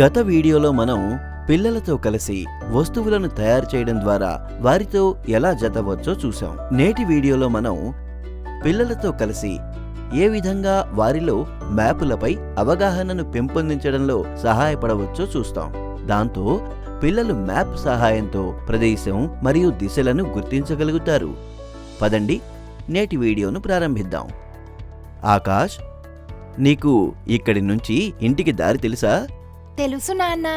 గత వీడియోలో మనం పిల్లలతో కలిసి వస్తువులను తయారు చేయడం ద్వారా వారితో ఎలా జతవచ్చో చూసాం నేటి వీడియోలో మనం పిల్లలతో కలిసి ఏ విధంగా వారిలో మ్యాపులపై అవగాహనను పెంపొందించడంలో సహాయపడవచ్చో చూస్తాం. దాంతో పిల్లలు మ్యాప్ సహాయంతో ప్రదేశం మరియు దిశలను గుర్తించగలుగుతారు. పదండి నేటి వీడియోను ప్రారంభిద్దాం. ఆకాష్ నీకు ఇక్కడి నుంచి ఇంటికి దారి తెలుసా? తెలుసు నాన్న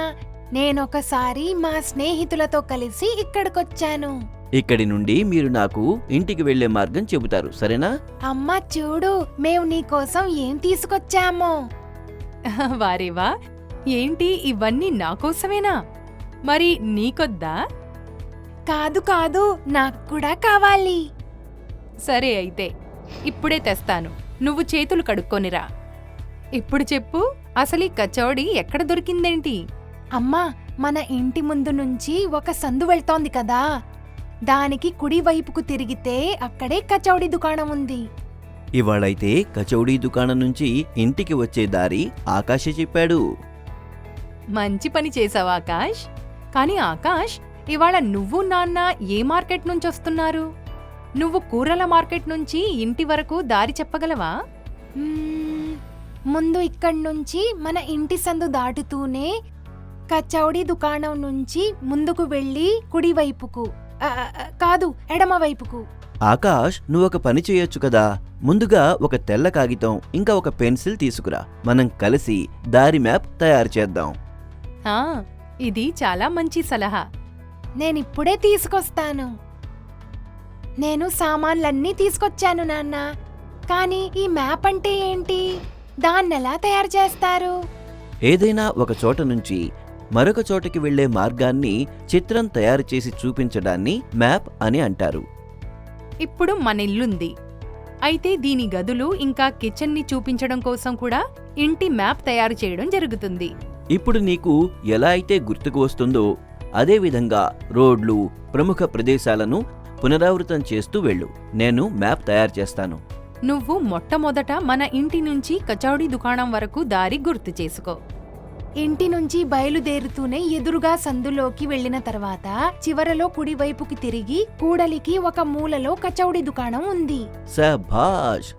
నేనొకసారి మా స్నేహితులతో కలిసి ఇక్కడికొచ్చాను. ఇక్కడి నుండి మీరు నాకు ఇంటికి వెళ్ళే మార్గం చెబుతారు సరేనా? అమ్మ చూడు మేము నీకోసం ఏం తీసుకొచ్చామో. వారేవా? ఏంటి ఇవన్నీ నా కోసమేనా? మరి నీకొద్దా? కాదు కాదు నాకు కూడా కావాలి. సరే అయితే ఇప్పుడే తెస్తాను. నువ్వు చేతులు కడుక్కొనిరా ఇప్పుడు చెప్పు. అసలు ఈ కచోడి ఎక్కడ దొరికిందేంటి? అమ్మా మన ఇంటి ముందు నుంచి ఒక సందు వెళ్తోంది కదా. దానికి కుడి వైపుకు తిరిగితే అక్కడే కచౌడి దుకాణం ఉంది. ఇవాళైతే కచౌడీ దుకాణం నుంచి ఇంటికి వచ్చే దారి ఆకాశే చెప్పాడు. మంచి పని చేసావు ఆకాష్. కానీ ఆకాష్ ఇవాళ నువ్వు నాన్న ఏ మార్కెట్ నుంచి వస్తున్నారు? నువ్వు కూరల మార్కెట్ నుంచి ఇంటి వరకు దారి చెప్పగలవా? మ్మ్, ముందు ఇక్కడి నుంచి మన ఇంటి సందు దాటుతూనే కచౌడి దుకాణం నుంచి ముందుకు వెళ్ళి కుడి వైపుకు ఆ, ఆ, ఆ, కాదు ఎడమ వైపుకు. ఆకాష్ నువ్వు ఒక పని చేయొచ్చు కదా? ముందుగా ఒక తెల్ల కాగితం ఇంకా ఒక పెన్సిల్ తీసుకురా. మనం కలిసి దారి మ్యాప్ తయారు చేద్దాం. ఆ ఇది చాలా మంచి సలహా. నేనిప్పుడే తీసుకొస్తాను. నేను సామాన్లన్నీ తీసుకొచ్చాను నాన్న. కానీ ఈ మ్యాప్ అంటే ఏంటి? దాన్నెలా తయారు చేస్తారు ఏదైనా ఒక చోట నుంచి మరొక చోటకి వెళ్ళే మార్గాన్ని చిత్రం తయారు చేసి చూపించడాన్ని మ్యాప్ అని అంటారు. ఇప్పుడు మన ఇల్లుంది అయితే దీని గదులు ఇంకా కిచెన్ని చూపించడం కోసం కూడా ఇంటి మ్యాప్ తయారు చేయడం జరుగుతుంది. ఇప్పుడు నీకు ఎలా అయితే గుర్తుకు వస్తుందో అదే విధంగా రోడ్లు ప్రముఖ ప్రదేశాలను పునరావృతం చేస్తూ వెళ్ళు. నేను మ్యాప్ తయారు చేస్తాను. నువ్వు మొట్టమొదట మన ఇంటి నుంచి కచౌడి దుకాణం వరకు దారి గుర్తు చేసుకో. ఇంటి నుంచి బయలుదేరుతూనే ఎదురుగా సందులోకి వెళ్ళిన తర్వాత చివరలో కుడి వైపుకి తిరిగి కూడలికి ఒక మూలలో కచౌడి దుకాణం ఉంది. సభాష్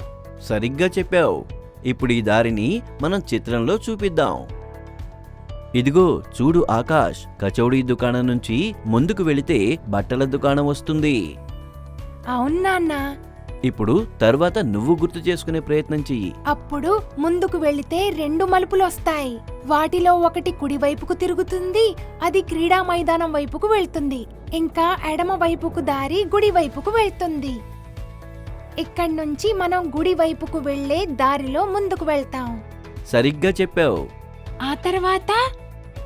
సరిగ్గా చెప్పావు. ఇప్పుడు ఈ దారిని మనం చిత్రంలో చూపిద్దాం. ఇదిగో చూడు ఆకాష్ కచౌడీ దుకాణం నుంచి ముందుకు వెళితే బట్టల దుకాణం వస్తుంది. అవును నాన్న. ఇప్పుడు తర్వాత నువ్వు గుర్తు చేసుకునే ప్రయత్నం చెయ్యి. అప్పుడు ముందుకు వెళితే రెండు మలుపులు వస్తాయి. వాటిలో ఒకటి కుడి వైపుకు తిరుగుతుంది అది క్రీడా మైదానం వైపుకు వెళ్తుంది. ఇంకా ఎడమ వైపుకు దారి గుడి వైపుకు వెళ్తుంది. ఇక్కడి నుంచి మనం గుడి వైపుకు వెళ్ళే దారిలో ముందుకు వెళ్తాం. సరిగ్గా చెప్పావు. ఆ తర్వాత?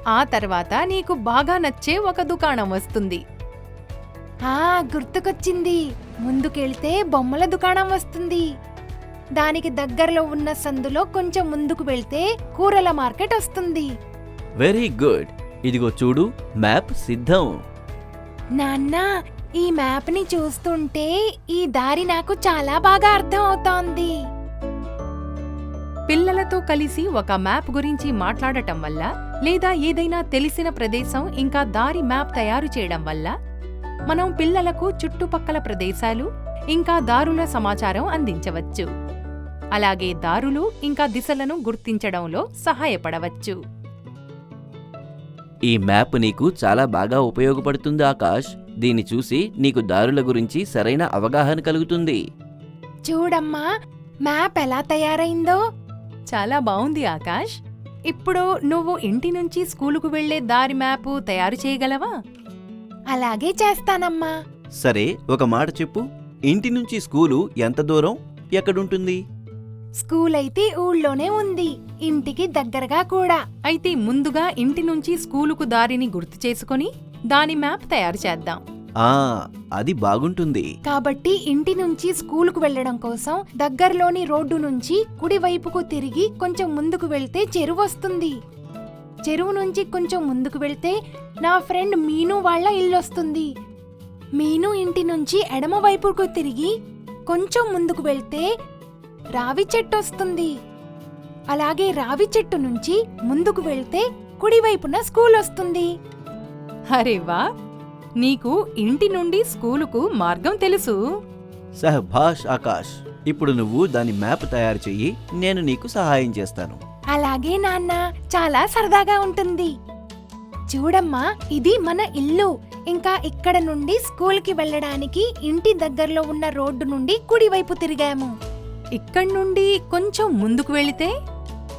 ఆ తర్వాత నీకు బాగా నచ్చే ఒక దుకాణం వస్తుంది. ఆ గుర్తుకొచ్చింది. ముందుకెళ్తే బొమ్మల దుకాణం వస్తుంది. దానికి దగ్గరలో ఉన్న సందులో కొంచెం ముందుకు వెళ్తే కూరల మార్కెట్ వస్తుంది. Very good. ఇదిగో చూడు మ్యాప్ సిద్ధం. నాన్న ఈ మ్యాప్ని చూస్తుంటే ఈ దారి నాకు చాలా బాగా అర్థం అవుతోంది. పిల్లలతో కలిసి ఒక మ్యాప్ గురించి మాట్లాడటం వల్ల లేదా ఏదైనా తెలిసిన ప్రదేశం ఇంకా దారి మ్యాప్ తయారు చేయడం వల్ల మనం పిల్లలకు చుట్టుపక్కల ప్రదేశాలు ఇంకా దారుల సమాచారం అందించవచ్చు. అలాగే దారులు ఇంకా దిశలను గుర్తించడంలో సహాయపడవచ్చు. ఈ మ్యాప్ నీకు చాలా బాగా ఉపయోగపడుతుంది ఆకాష్. దీన్ని చూసి నీకు దారుల గురించి సరైన అవగాహన కలుగుతుంది. చూడమ్మా మ్యాప్ ఎలా తయారైందో? చాలా బావుంది ఆకాష్. ఇప్పుడు నువ్వు ఇంటి నుంచి స్కూలుకు వెళ్ళే దారి మ్యాపు తయారు చేయగలవా? అలాగే చేస్తానమ్మా. సరే ఒక మాట చెప్పు. ఇంటి నుంచి స్కూలు ఎంత దూరం? ఎక్కడుంటుంది? స్కూల్ అయితే ఊళ్ళోనే ఉంది. ఇంటికి దగ్గరగా కూడా. అయితే ముందుగా ఇంటి నుంచి స్కూలుకు దారిని గుర్తు చేసుకొని దాని మ్యాప్ తయారు చేద్దాం. ఆ అది బాగుంటుంది. కాబట్టి ఇంటి నుంచి స్కూలుకు వెళ్ళడం కోసం దగ్గరలోని రోడ్డు నుంచి కుడి వైపుకు తిరిగి కొంచెం ముందుకు వెళ్తే చెరువు వస్తుంది. చెరువు నుంచి కొంచెం ముందుకు వెళ్తే నా ఫ్రెండ్ మీను వాళ్ళ ఇల్లు వస్తుంది మీను ఇంటి నుంచి ఎడమ వైపుకు తిరిగి కొంచెం ముందుకు వెళ్తే రావి చెట్టు వస్తుంది అలాగే రావి చెట్టు నుంచి ముందుకు వెళ్తే కుడివైపున స్కూల్ వస్తుంది అరే వా నీకు ఇంటి నుండి స్కూలుకు మార్గం తెలుసు. సహభాష్ ఆకాష్ ఇప్పుడు నువ్వు దాని మ్యాప్ తయారు చెయ్యి నేను నీకు సహాయం చేస్తాను. అలాగే నాన్న చాలా సరదాగా ఉంటుంది. చూడమ్మా ఇది మన ఇల్లు. ఇంకా ఇక్కడ నుండి స్కూల్కి వెళ్ళడానికి ఇంటి దగ్గరలో ఉన్న రోడ్డు నుండి కుడివైపు తిరిగాము. ఇక్కడి నుండి కొంచెం ముందుకు వెళితే?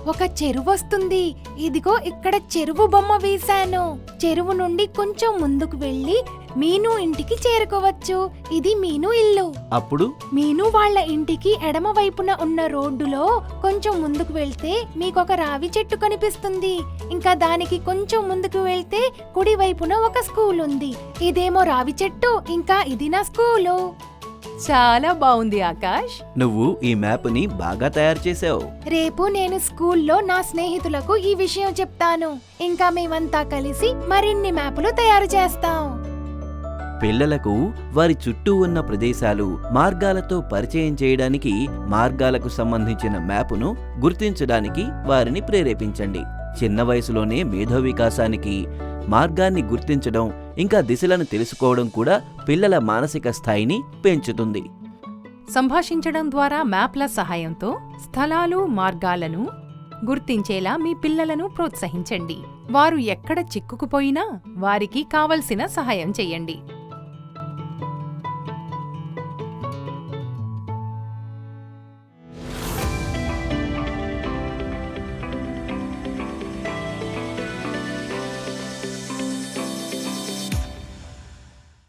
ఒక చెరువు వస్తుంది. ఇదిగో ఇక్కడ చెరువు బొమ్మ వేశాను. చెరువు నుండి కొంచెం ముందుకు వెళ్ళి మీను ఇంటికి చేరుకోవచ్చు. ఇది మీను ఇల్లు. అప్పుడు? మీను వాళ్ళ ఇంటికి ఎడమ వైపున ఉన్న రోడ్డులో కొంచెం ముందుకు వెళ్తే మీకు ఒక రావి చెట్టు కనిపిస్తుంది. ఇంకా దానికి కొంచెం ముందుకు వెళ్తే కుడి వైపున ఒక స్కూల్ ఉంది ఇదేమో రావి చెట్టు ఇంకా ఇది నా స్కూలు. చాలా బావుంది ఆకాష్. నువ్వు ఈ మ్యాప్ని బాగా తయారు చేసావు. రేపు నేను స్కూల్లో నా స్నేహితులకు ఈ విషయం చెప్తాను. ఇంకా మేమంతా కలిసి మరిన్ని మ్యాపులు తయారు చేస్తాం. పిల్లలకు వారి చుట్టూ ఉన్న ప్రదేశాలు మార్గాలతో పరిచయం చేయడానికి మార్గాలకు సంబంధించిన మ్యాపును గుర్తించడానికి వారిని ప్రేరేపించండి. చిన్న వయసులోనే మేధో వికాసానికి మార్గాన్ని గుర్తించడం ఇంకా దిశలను తెలుసుకోవడం కూడా పిల్లల మానసిక స్థాయిని పెంచుతుంది. సంభాషించడం ద్వారా మ్యాప్ల సహాయంతో స్థలాలు మార్గాలను గుర్తించేలా మీ పిల్లలను ప్రోత్సహించండి. వారు ఎక్కడ చిక్కుకుపోయినా వారికి కావలసిన సహాయం చేయండి.